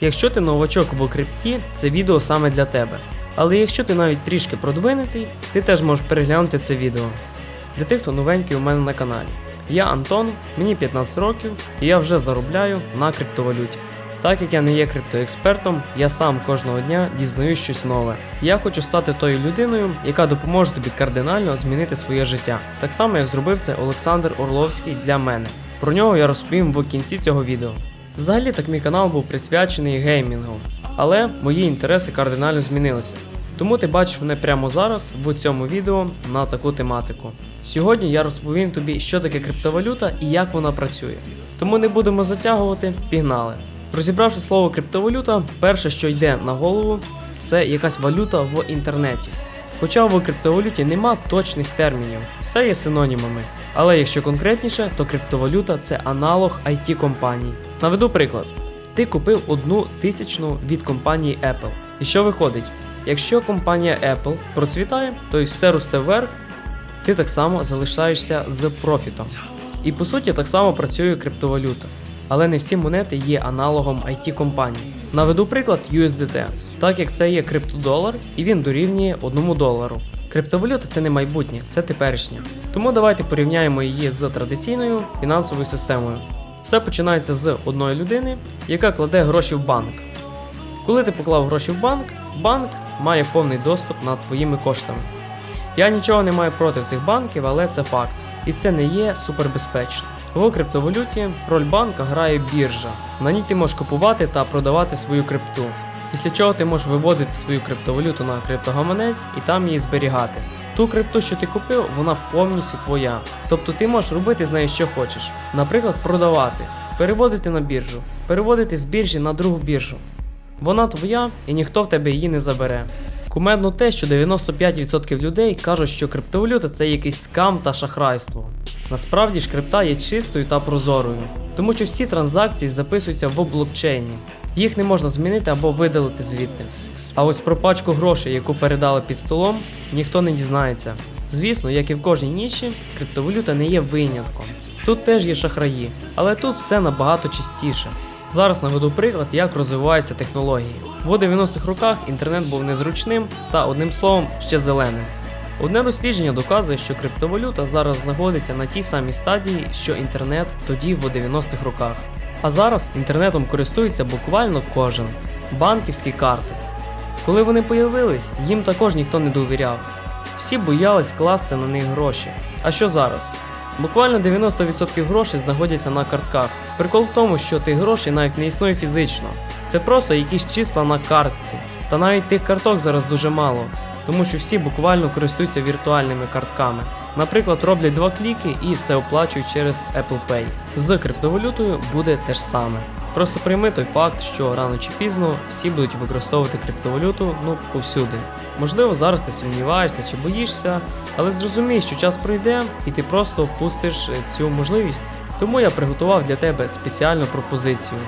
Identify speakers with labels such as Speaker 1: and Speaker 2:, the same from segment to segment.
Speaker 1: Якщо ти новачок в крипті, це відео саме для тебе. Але якщо ти навіть трішки продвинутий, ти теж можеш переглянути це відео. Для тих, хто новенький у мене на каналі. Я Антон, мені 15 років, і я вже заробляю на криптовалюті. Так як я не є криптоекспертом, я сам кожного дня дізнаюсь щось нове. Я хочу стати тою людиною, яка допоможе тобі кардинально змінити своє життя, так само як зробив це Олександр Орловський для мене. Про нього я розповім в кінці цього відео. Взагалі так мій канал був присвячений геймінгу, але мої інтереси кардинально змінилися. Тому ти бачиш мене прямо зараз в цьому відео на таку тематику. Сьогодні я розповім тобі, що таке криптовалюта і як вона працює. Тому не будемо затягувати, пігнали. Розібравши слово криптовалюта, перше, що йде на голову, це якась валюта в інтернеті. Хоча в криптовалюті нема точних термінів, все є синонімами. Але якщо конкретніше, то криптовалюта це аналог it компаній. Наведу приклад: ти купив одну тисячну від компанії Apple. І що виходить? Якщо компанія Apple процвітає, то й все росте вверх, ти так само залишаєшся з профітом. І по суті так само працює криптовалюта. Але не всі монети є аналогом it компаній. Наведу приклад USDT, так як це є криптодолар і він дорівнює 1 долару. Криптовалюта це не майбутнє, це теперішнє. Тому давайте порівняємо її з традиційною фінансовою системою. Все починається з одної людини, яка кладе гроші в банк. Коли ти поклав гроші в банк, банк має повний доступ над твоїми коштами. Я нічого не маю проти цих банків, але це факт. І це не є супербезпечно. В криптовалюті роль банка грає біржа. На ній ти можеш купувати та продавати свою крипту. Після чого ти можеш виводити свою криптовалюту на криптогаманець і там її зберігати. Ту крипту, що ти купив, вона повністю твоя. Тобто ти можеш робити з нею що хочеш. Наприклад, продавати, переводити на біржу, переводити з біржі на другу біржу. Вона твоя і ніхто в тебе її не забере. Кумедно те, що 95% людей кажуть, що криптовалюта це якийсь скам та шахрайство. Насправді ж крипта є чистою та прозорою, тому що всі транзакції записуються в блокчейні. Їх не можна змінити або видалити звідти. А ось про пачку грошей, яку передали під столом, ніхто не дізнається. Звісно, як і в кожній ніші, криптовалюта не є винятком. Тут теж є шахраї, але тут все набагато чистіше. Зараз наведу приклад, як розвиваються технології. В 90-х роках інтернет був незручним та одним словом ще зеленим. Одне дослідження доказує, що криптовалюта зараз знаходиться на тій самій стадії, що інтернет тоді в 90-х роках. А зараз інтернетом користується буквально кожен. Банківські карти. Коли вони появились, їм також ніхто не довіряв. Всі боялись класти на них гроші. А що зараз? Буквально 90% грошей знаходяться на картках. Прикол в тому, що тих грошей навіть не існує фізично. Це просто якісь числа на картці. Та навіть тих карток зараз дуже мало, тому що всі буквально користуються віртуальними картками. Наприклад, роблять два кліки і все оплачують через Apple Pay. З криптовалютою буде те ж саме. Просто прийми той факт, що рано чи пізно всі будуть використовувати криптовалюту ну повсюди. Можливо, зараз ти сумніваєшся чи боїшся, але зрозумій, що час пройде і ти просто впустиш е, цю можливість. Тому я приготував для тебе спеціальну пропозицію.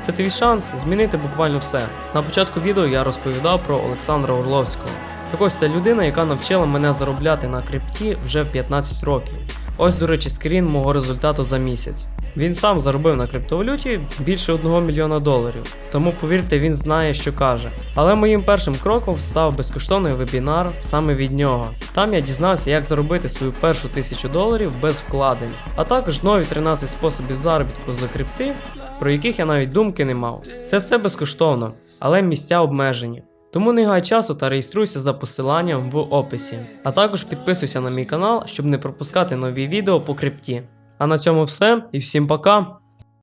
Speaker 1: Це твій шанс змінити буквально все. На початку відео я розповідав про Олександра Орловського. Так ось це людина, яка навчила мене заробляти на крипті вже в 15 років. Ось, до речі, скрін мого результату за місяць. Він сам заробив на криптовалюті більше 1 мільйона доларів, тому повірте, він знає, що каже. Але моїм першим кроком став безкоштовний вебінар саме від нього. Там я дізнався, як заробити свою першу тисячу доларів без вкладень, а також нові 13 способів заробітку за крипти, про яких я навіть думки не мав. Це все безкоштовно, але місця обмежені. Тому не гай часу та реєструйся за посиланням в описі. А також підписуйся на мій канал, щоб не пропускати нові відео по крипті. А на цьому все і всім пока!